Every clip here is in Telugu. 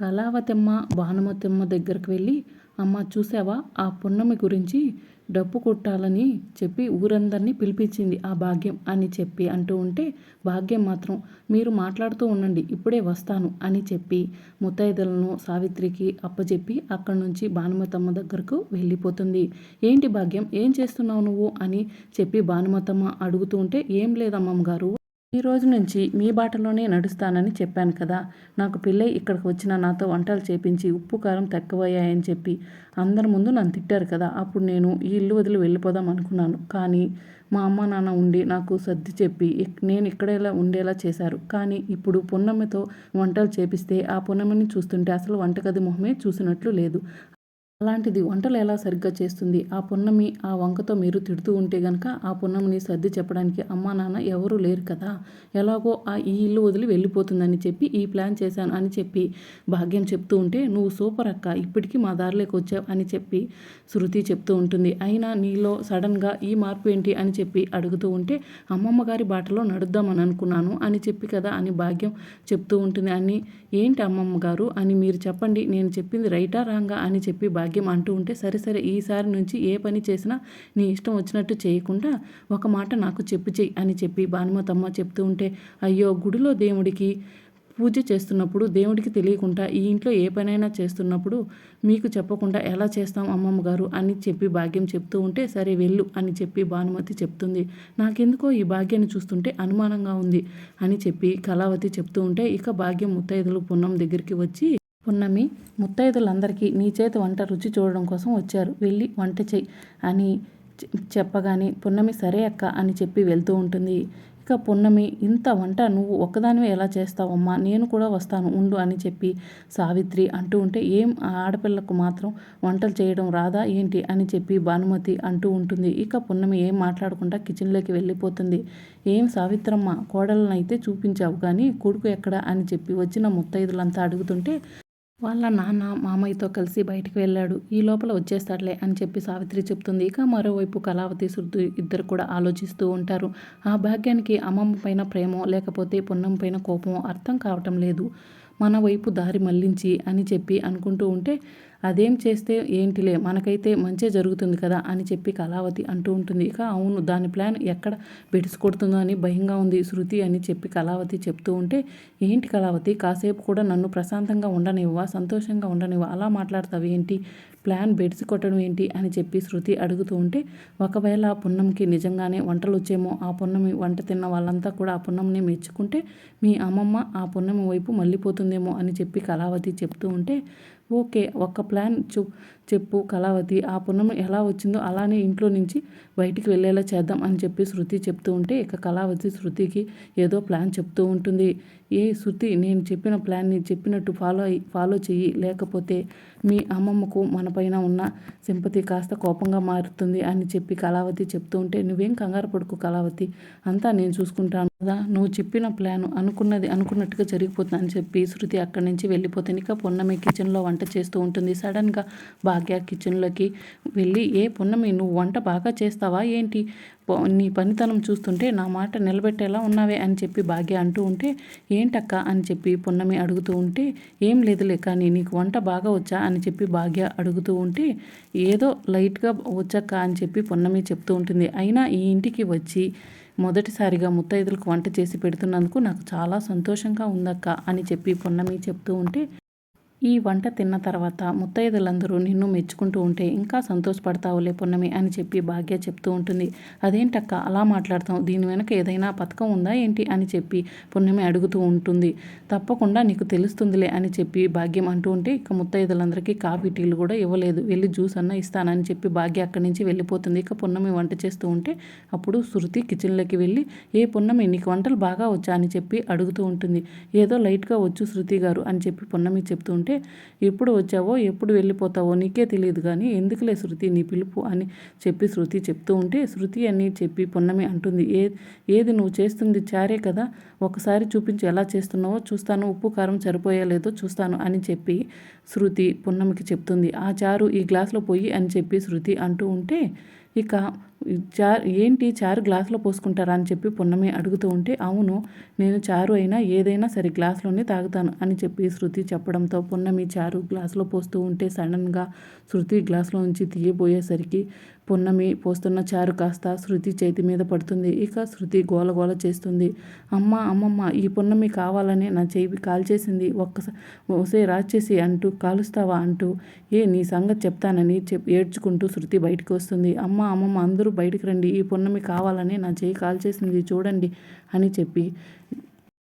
కళావతమ్మ భానుమతమ్మ దగ్గరకు వెళ్ళి అమ్మ చూసావా ఆ పున్నమి గురించి డప్పు కొట్టాలని చెప్పి ఊరందరినీ పిలిపించింది ఆ భాగ్యం అని చెప్పి అంటూ ఉంటే భాగ్యం మాత్రం మీరు మాట్లాడుతూ ఉండండి ఇప్పుడే వస్తాను అని చెప్పి ముత్తైదులను సావిత్రికి అప్పచెప్పి అక్కడి నుంచి భానుమతమ్మ దగ్గరకు వెళ్ళిపోతుంది. ఏంటి భాగ్యం? ఏం చేస్తున్నావు నువ్వు? అని చెప్పి భానుమతమ్మ అడుగుతూ ఉంటే ఏం లేదమ్మమ్మ గారు ఈ రోజు నుంచి మీ బాటలోనే నడుస్తానని చెప్పాను కదా. నాకు పెళ్ళై ఇక్కడికి వచ్చిన నాతో వంటలు చేపించి ఉప్పు కారం తక్కువయ్యాయని చెప్పి అందరి ముందు నన్ను తిట్టారు కదా. అప్పుడు నేను ఈ ఇల్లు వదిలి వెళ్ళిపోదాం అనుకున్నాను. కానీ మా అమ్మ నాన్న ఉండి నాకు సర్ది చెప్పి నేను ఇక్కడేలా ఉండేలా చేశారు. కానీ ఇప్పుడు పున్నమితో వంటలు చేపిస్తే ఆ పున్నమిని చూస్తుంటే అసలు వంటగది మొహమే చూసినట్లు లేదు. అలాంటిది వంటలు ఎలా సరిగ్గా చేస్తుంది? ఆ పున్నమి ఆ వంకతో మీరు తిడుతూ ఉంటే గనక ఆ పున్నమిని సర్ది చెప్పడానికి అమ్మా నాన్న ఎవరూ లేరు కదా. ఎలాగో ఆ ఈ ఇల్లు వదిలి వెళ్ళిపోతుందని చెప్పి ఈ ప్లాన్ చేశాను అని చెప్పి భాగ్యం చెప్తూ ఉంటే నువ్వు సూపర్ అక్క ఇప్పటికీ మా దారిలోకి వచ్చావు అని చెప్పి శృతి చెప్తూ ఉంటుంది. అయినా నీలో సడన్గా ఈ మార్పు ఏంటి అని చెప్పి అడుగుతూ ఉంటే అమ్మమ్మ గారి బాటలో నడుద్దామని అనుకున్నాను అని చెప్పి కదా అని భాగ్యం చెప్తూ ఉంటుంది. అని ఏంటి అమ్మమ్మ గారు? అని మీరు చెప్పండి. నేను చెప్పింది రైటా రాంగా? అని చెప్పి భాగ్యం అంటూ ఉంటే సరే సరే ఈసారి నుంచి ఏ పని చేసినా నీ ఇష్టం వచ్చినట్టు చేయకుండా ఒక మాట నాకు చెప్పు చెయ్యి అని చెప్పి భానుమతమ్మ చెప్తూ ఉంటే అయ్యో గుడిలో దేవుడికి పూజ చేస్తున్నప్పుడు దేవుడికి తెలియకుండా ఈ ఇంట్లో ఏ పనైనా చేస్తున్నప్పుడు మీకు చెప్పకుండా ఎలా చేస్తాం అమ్మమ్మ గారు అని చెప్పి భాగ్యం చెప్తూ ఉంటే సరే వెళ్ళు అని చెప్పి భానుమతి చెప్తుంది. నాకెందుకో ఈ భాగ్యాన్ని చూస్తుంటే అనుమానంగా ఉంది అని చెప్పి కళావతి చెప్తూ ఉంటే ఇక భాగ్యం ముత్తైదులు పున్నం దగ్గరికి వచ్చి పున్నమి ముత్తైదులందరికీ నీ చేతి వంట రుచి చూడడం కోసం వచ్చారు. వెళ్ళి వంట చెయ్యి అని చెప్పగానే పున్నమి సరే అక్క అని చెప్పి వెళ్తూ ఉంటుంది. ఇక పున్నమి ఇంత వంట నువ్వు ఒక్కదానివే ఎలా చేస్తావమ్మా? నేను కూడా వస్తాను ఉండు అని చెప్పి సావిత్రి అంటూ ఉంటే ఏం ఆడపిల్లకు మాత్రం వంటలు చేయడం రాదా ఏంటి అని చెప్పి భానుమతి అంటూ ఉంటుంది. ఇక పున్నమి ఏం మాట్లాడకుండా కిచెన్లోకి వెళ్ళిపోతుంది. ఏం సావిత్రమ్మ కోడలనైతే చూపించావు కానీ కొడుకు ఎక్కడ అని చెప్పి వచ్చిన ముత్తైదులంతా అడుగుతుంటే వాళ్ళ నాన్న మామయ్యతో కలిసి బయటికి వెళ్ళాడు. ఈ లోపల వచ్చేస్తాడులే అని చెప్పి సావిత్రి చెప్తుంది. ఇక మరోవైపు కళావతి శృతి ఇద్దరు కూడా ఆలోచిస్తూ ఉంటారు. ఆ భాగ్యానికి అమ్మమ్మ పైన ప్రేమో లేకపోతే పున్నం పైన కోపమో అర్థం కావటం లేదు. మన వైపు దారి మళ్ళించి అని చెప్పి అనుకుంటూ ఉంటే అదేం చేస్తే ఏంటిలే మనకైతే మంచే జరుగుతుంది కదా అని చెప్పి కళావతి అంటూ ఉంటుంది. ఇక అవును దాని ప్లాన్ ఎక్కడ కొడుతుందో అని భయంగా ఉంది శృతి అని చెప్పి కళావతి చెప్తూ ఉంటే ఏంటి కళావతి కాసేపు కూడా నన్ను ప్రశాంతంగా ఉండనివ్వా సంతోషంగా ఉండనివ్వా అలా మాట్లాడతావు ఏంటి? ప్లాన్ బెడ్స్ కొట్టడం ఏంటి అని చెప్పి శృతి అడుగుతూ ఉంటే ఒకవేళ ఆ పున్నంకి నిజంగానే వంటలు వచ్చేమో ఆ పున్నమి వంట తిన్న వాళ్ళంతా కూడా ఆ పున్నంని మెచ్చుకుంటే మీ అమ్మమ్మ ఆ పున్నమి వైపు మళ్ళీపోతుందేమో అని చెప్పి కళావతి చెప్తూ ఉంటే ఓకే ఒక ప్లాన్ చూ చెప్పు కళావతి ఆ పున్నమి ఎలా వచ్చిందో అలానే ఇంట్లో నుంచి బయటికి వెళ్ళేలా చేద్దాం అని చెప్పి శృతి చెప్తూ ఉంటే ఇక కళావతి శృతికి ఏదో ప్లాన్ చెప్తూ ఉంటుంది. ఏ శృతి నేను చెప్పిన ప్లాన్ని చెప్పినట్టు ఫాలో అయ్యి ఫాలో చెయ్యి. లేకపోతే మీ అమ్మమ్మకు మనపైన ఉన్న సింపతి కాస్త కోపంగా మారుతుంది అని చెప్పి కళావతి చెప్తూ ఉంటే నువ్వేం కంగారు పడుకు కళావతి. అంతా నేను చూసుకుంటాను కదా. నువ్వు చెప్పిన ప్లాన్ అనుకున్నది అనుకున్నట్టుగా జరిగిపోతుంది అని చెప్పి శృతి అక్కడి నుంచి వెళ్ళిపోతుంది ఇక పొన్నమి కిచెన్లో వంట చేస్తూ ఉంటుంది. సడన్గా భాగ్య కిచెన్లోకి వెళ్ళి ఏ పున్నమి నువ్వు వంట బాగా చేస్తావా ఏంటి? నీ పనితనం చూస్తుంటే నా మాట నిలబెట్టేలా ఉన్నావే అని చెప్పి భాగ్య అంటూ ఉంటే ఏంటక్క? అని చెప్పి పున్నమి అడుగుతూ ఉంటే ఏం లేదులే కానీ నీకు వంట బాగా వచ్చా? అని చెప్పి భాగ్య అడుగుతూ ఉంటే ఏదో లైట్గా వచ్చాక అని చెప్పి పున్నమి చెప్తూ ఉంటుంది. అయినా ఈ ఇంటికి వచ్చి మొదటిసారిగా ముత్తైదులకు వంట చేసి పెడుతున్నందుకు నాకు చాలా సంతోషంగా ఉందక్క అని చెప్పి పున్నమి చెప్తూ ఉంటే ఈ వంట తిన్న తర్వాత ముత్తైదులందరూ నిన్ను మెచ్చుకుంటూ ఉంటే ఇంకా సంతోషపడతావులే పున్నమి అని చెప్పి భాగ్య చెప్తూ ఉంటుంది. అదేంటక్క? అలా మాట్లాడతాం. దీని వెనక ఏదైనా పథకం ఉందా ఏంటి? అని చెప్పి పున్నమి అడుగుతూ ఉంటుంది. తప్పకుండా నీకు తెలుస్తుందిలే అని చెప్పి భాగ్యం అంటూ ఉంటే ఇక ముత్తైదులందరికీ కాఫీ టీలు కూడా ఇవ్వలేదు. వెళ్ళి జ్యూస్ అన్న ఇస్తానని చెప్పి భాగ్య అక్కడి నుంచి వెళ్ళిపోతుంది. ఇక పున్నమి వంట చేస్తూ ఉంటే అప్పుడు శృతి కిచెన్లోకి వెళ్ళి ఏ పున్నమి నీకు వంటలు బాగా వచ్చా? అని చెప్పి అడుగుతూ ఉంటుంది. ఏదో లైట్గా వచ్చు శృతి గారు అని చెప్పి పున్నమి చెప్తూ ఉంటే అంటే ఎప్పుడు వచ్చావో ఎప్పుడు వెళ్ళిపోతావో నీకే తెలియదు కానీ ఎందుకులే శృతి నీ పిలుపు అని చెప్పి శృతి చెప్తూ ఉంటే శృతి అని చెప్పి పున్నమి అంటుంది. ఏ ఏది నువ్వు చేస్తుంది చారే కదా ఒకసారి చూపించి ఎలా చేస్తున్నావో చూస్తాను ఉప్పు కారం సరిపోయలేదో చూస్తాను అని చెప్పి శృతి పున్నమికి చెప్తుంది. ఆ చారు ఈ గ్లాస్లో పోయి అని చెప్పి శృతి అంటూ ఉంటే ఇక చారు ఏంటి చారు గ్లాసులో పోసుకుంటారా అని చెప్పి పొన్నమి అడుగుతూ ఉంటే అవును నేను చారు అయినా ఏదైనా సరే గ్లాసులోనే తాగుతాను అని చెప్పి శృతి చెప్పడంతో పున్నమి చారు గ్లాసులో పోస్తూ ఉంటే సడన్గా శృతి గ్లాసులో నుంచి తీయబోయేసరికి పున్నమి పోస్తున్న చారు కాస్త శృతి చేతి మీద పడుతుంది. ఇక శృతి గోలగోల చేస్తుంది. అమ్మ అమ్మమ్మ ఈ పున్నమి కావాలని నా చేయి కాల్చేసింది. ఒక్కసారి ఓసే రాచేసి అంటూ కాలుస్తావా అంటూ ఏ నీ సంగతి చెప్తానని చెప్ ఏడ్చుకుంటూ శృతి బయటకు వస్తుంది. అమ్మ అమ్మమ్మ అందరూ బయటకు రండి. ఈ పున్నమి కావాలని నా చేయి కాల్చేసింది చూడండి అని చెప్పి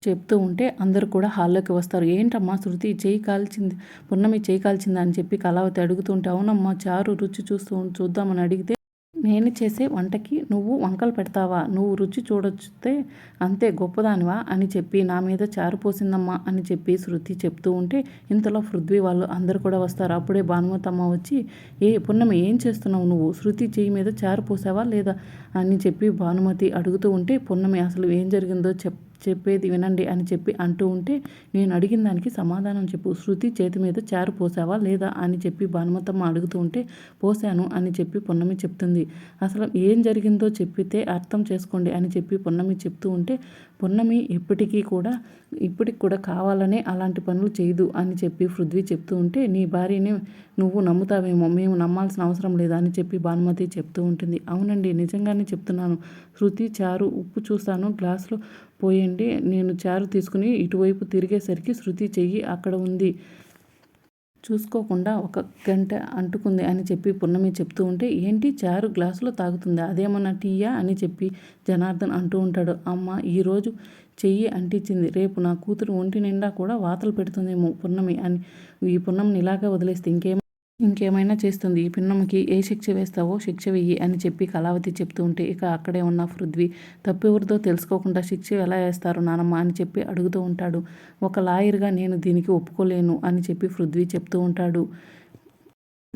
చెప్తూ ఉంటే అందరూ కూడా హాల్లోకి వస్తారు. ఏంటమ్మా శృతి చేయి కాల్చింది పున్నమి చేయి కాల్చిందా? అని చెప్పి కళావతి అడుగుతుంటే అవునమ్మా చారు రుచి చూస్తూ చూద్దామని అడిగితే నేను చేసే వంటకి నువ్వు వంకలు పెడతావా? నువ్వు రుచి చూడొచ్చితే అంతే గొప్పదానివా? అని చెప్పి నా మీద చారు పోసిందమ్మా అని చెప్పి శృతి చెప్తూ ఉంటే ఇంతలో పృథ్వీ వాళ్ళు అందరు కూడా వస్తారు. అప్పుడే భానుమతమ్మ వచ్చి ఏ పున్నమి ఏం చేస్తున్నావు నువ్వు? శృతి చేయి మీద చారు పోసావా లేదా? అని చెప్పి భానుమతి అడుగుతూ ఉంటే పున్నమి అసలు ఏం జరిగిందో చెప్ చెప్పేది వినండి అని చెప్పి అంటూ ఉంటే నేను అడిగిన దానికి సమాధానం చెప్పు. శృతి చేతి మీద చారు పోసావా లేదా? అని చెప్పి భానుమతమ్మ అడుగుతూ ఉంటే పోసాను అని చెప్పి పున్నమి చెప్తుంది. అసలు ఏం జరిగిందో చెప్పితే అర్థం చేసుకోండి అని చెప్పి పున్నమి చెప్తూ ఉంటే పున్నమి ఎప్పటికీ కూడా ఇప్పటికి కూడా కావాలనే అలాంటి పనులు చేయదు అని చెప్పి పృథ్వీ చెప్తూ ఉంటే నీ భార్యని నువ్వు నమ్ముతావేమో మేము నమ్మాల్సిన అవసరం లేదా అని చెప్పి భానుమతి చెప్తూ ఉంటుంది. అవునండి నిజంగానే చెప్తున్నాను. శృతి చారు ఉప్పు చూస్తాను గ్లాసులో పోయండి. నేను చారు తీసుకుని ఇటువైపు తిరిగేసరికి శృతి చెయ్యి అక్కడ ఉంది. చూసుకోకుండా ఒక గంట అంటుకుంది అని చెప్పి పున్నమి చెప్తూ ఉంటే ఏంటి చారు గ్లాసులో తాగుతుంది? అదేమన్నా టీయా? అని చెప్పి జనార్దన్ అంటూ ఉంటాడు. అమ్మ ఈరోజు చెయ్యి అంటించింది. రేపు నా కూతురు ఒంటి నిండా కూడా వాతలు పెడుతుందేమో పున్నమి అని ఈ పున్నమిని ఇలాగే వదిలేస్తే ఇంకేం ఇంకేమైనా చేస్తుంది. ఈ పిన్నమ్మకి ఏ శిక్ష వేస్తావో శిక్ష వెయ్యి అని చెప్పి కళావతి చెప్తూ ఉంటే ఇక అక్కడే ఉన్న పృథ్వీ తప్పెవరితో తెలుసుకోకుండా శిక్ష ఎలా వేస్తారు నానమ్మ? అని చెప్పి అడుగుతూ ఉంటాడు. ఒక లాయర్గా నేను దీనికి ఒప్పుకోలేను అని చెప్పి పృథ్వీ చెప్తూ ఉంటాడు.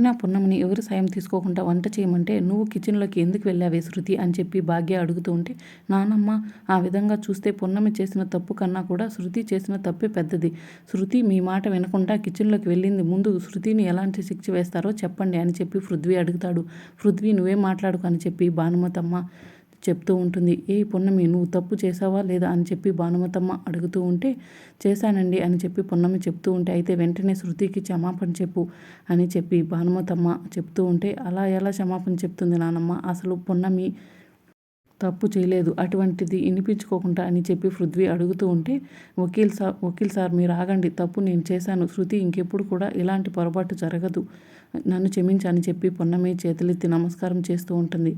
నా పున్నమని ఎవరు సాయం తీసుకోకుండా వంట చేయమంటే నువ్వు కిచెన్లోకి ఎందుకు వెళ్ళావే శృతి అని చెప్పి భాగ్య అడుగుతూ ఉంటే నానమ్మ ఆ విధంగా చూస్తే పున్నమి చేసిన తప్పు కన్నా కూడా శృతి చేసిన తప్పే పెద్దది. శృతి మీ మాట వినకుండా కిచెన్లోకి వెళ్ళింది. ముందు శృతిని ఎలాంటి శిక్ష వేస్తారో చెప్పండి అని చెప్పి పృథ్వీ అడుగుతాడు. పృథ్వీ నువ్వే మాట్లాడుకు అని చెప్పి భానుమతమ్మ చెప్తూ ఉంటుంది. ఏ పొన్నమి నువ్వు తప్పు చేసావా లేదా అని చెప్పి భానుమతమ్మ అడుగుతూ ఉంటే చేశానండి అని చెప్పి పొన్నమి చెప్తూ ఉంటే అయితే వెంటనే శృతికి క్షమాపణ చెప్పు అని చెప్పి భానుమతమ్మ చెప్తూ ఉంటే అలా ఎలా క్షమాపణ చెప్తుంది నానమ్మ? అసలు పొన్నమి తప్పు చేయలేదు. అటువంటిది వినిపించుకోకుండా అని చెప్పి పృథ్వీ అడుగుతూ ఉంటే వకీల్ సార్ వకీల్ సార్ మీరు ఆగండి. తప్పు నేను చేశాను. శృతి ఇంకెప్పుడు కూడా ఇలాంటి పొరపాటు జరగదు. నన్ను క్షమించని చెప్పి పొన్నమే చేతులెత్తి నమస్కారం చేస్తూ ఉంటుంది.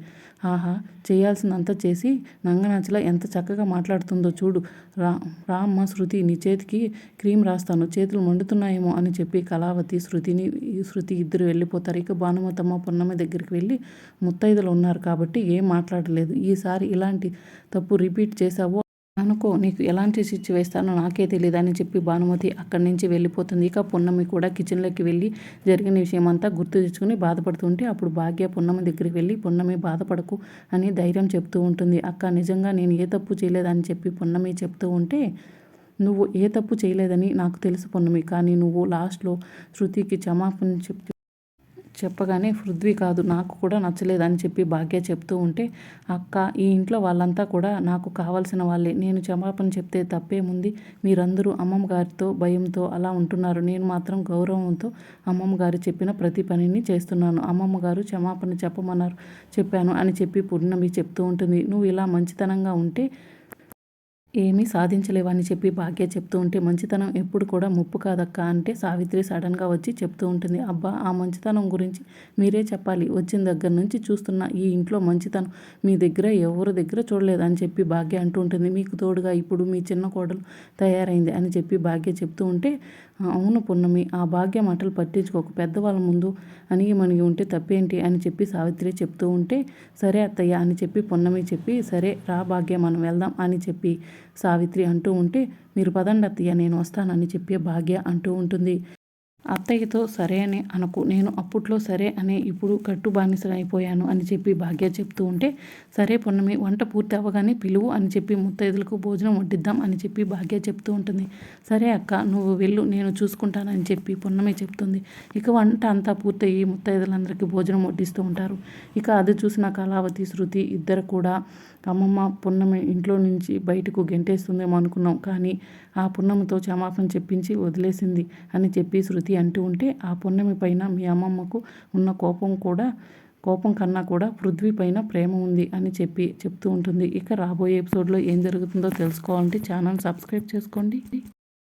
ఆహా చేయాల్సినంత చేసి నంగనాచలా ఎంత చక్కగా మాట్లాడుతుందో చూడు. రా రామ్మ శృతి నీ చేతికి క్రీమ్ రాస్తాను. చేతులు మండుతున్నాయేమో అని చెప్పి కళావతి శృతిని శృతి ఇద్దరు వెళ్ళిపోతారు. ఇక భానుమతమ్మ పొన్నమ్మ దగ్గరికి వెళ్ళి ముత్తైదులు ఉన్నారు కాబట్టి ఏం మాట్లాడలేదు. ఈసారి ఇలాంటి తప్పు రిపీట్ చేశావో అనుకో నీకు ఎలాంటి స్విచ్ వేస్తానో నాకే తెలియదు అని చెప్పి భానుమతి అక్కడి నుంచి వెళ్ళిపోతుంది. ఇక పున్నమి కూడా కిచెన్లోకి వెళ్ళి జరిగిన విషయం అంతా గుర్తు తెచ్చుకుని బాధపడుతుంటే అప్పుడు భాగ్య పున్నమి దగ్గరికి వెళ్ళి పున్నమి బాధపడకు అని ధైర్యం చెప్తూ ఉంటుంది. అక్క నిజంగా నేను ఏ తప్పు చేయలేదని చెప్పి పున్నమి చెప్తూ ఉంటే నువ్వు ఏ తప్పు చేయలేదని నాకు తెలుసు పున్నమి. కానీ నువ్వు లాస్ట్లో శృతికి క్షమాపణ చెప్పి చెప్పగానే పృథ్వీ కాదు నాకు కూడా నచ్చలేదు అని చెప్పి భాగ్య చెప్తూ ఉంటే అక్క ఈ ఇంట్లో వాళ్ళంతా కూడా నాకు కావాల్సిన వాళ్ళే. నేను క్షమాపణ చెప్తే తప్పేముంది? మీరందరూ అమ్మమ్మ గారితో భయంతో అలా ఉంటున్నారు. నేను మాత్రం గౌరవంతో అమ్మమ్మ గారు చెప్పిన ప్రతి పనిని చేస్తున్నాను. అమ్మమ్మ గారు క్షమాపణ చెప్పమన్నారు చెప్పాను అని చెప్పి పూర్ణమి చెప్తూ ఉంటుంది. నువ్వు ఇలా మంచితనంగా ఉంటే ఏమీ సాధించలేవని చెప్పి భాగ్య చెప్తూ ఉంటే మంచితనం ఎప్పుడు కూడా ముప్పు కాదక్క అంటే సావిత్రి సడన్గా వచ్చి చెప్తూ ఉంటుంది. అబ్బా ఆ మంచితనం గురించి మీరే చెప్పాలి. వచ్చిన దగ్గర నుంచి చూస్తున్న ఈ ఇంట్లో మంచితనం మీ దగ్గర ఎవరి దగ్గర చూడలేదు అని చెప్పి భాగ్య అంటూ ఉంటుంది. మీకు తోడుగా ఇప్పుడు మీ చిన్న కోడలు తయారైంది అని చెప్పి భాగ్య చెప్తూ ఉంటే అవును పున్నమి ఆ భాగ్య మాటలు పట్టించుకోక. పెద్దవాళ్ళ ముందు అనిగి మనిగి ఉంటే తప్పేంటి? అని చెప్పి సావిత్రి చెప్తూ ఉంటే సరే అత్తయ్య అని చెప్పి పున్నమి చెప్పి సరే రా భాగ్య మనం వెళ్దాం అని చెప్పి సావిత్రి అంటూ ఉంటే మీరు పదండి అత్తయ్య నేను వస్తానని చెప్పి భాగ్య అంటూ ఉంటుంది. అత్తయ్యతో సరే అని అనకు. నేను అప్పట్లో సరే అనే ఇప్పుడు కట్టు బానిసలైపోయాను అని చెప్పి భాగ్య చెప్తూ ఉంటే సరే పొన్నమి వంట పూర్తి అవ్వగానే పిలువు అని చెప్పి ముత్తైదులకు భోజనం వడ్డిద్దాం అని చెప్పి భాగ్య చెప్తూ ఉంటుంది. సరే అక్క నువ్వు వెళ్ళు నేను చూసుకుంటానని చెప్పి పొన్నమి చెప్తుంది. ఇక వంట అంతా పూర్తయి ముత్తైదులందరికీ భోజనం వడ్డిస్తూ ఉంటారు. ఇక అది చూసిన కళావతి శృతి ఇద్దరు కూడా అమ్మమ్మ పున్నమి ఇంట్లో నుంచి బయటకు గెంటేస్తుందేమో అనుకున్నాం. కానీ ఆ పున్నమితో క్షమాపణ చెప్పించి వదిలేసింది అని చెప్పి శృతి అంటూ ఉంటే ఆ పున్నమి పైన మీ అమ్మమ్మకు ఉన్న కోపం కూడా కోపం కన్నా కూడా పృథ్వీ పైన ప్రేమ ఉంది అని చెప్పి చెప్తూ ఉంటుంది. ఇక రాబోయే ఎపిసోడ్లో ఏం జరుగుతుందో తెలుసుకోవాలంటే ఛానల్ సబ్స్క్రైబ్ చేసుకోండి.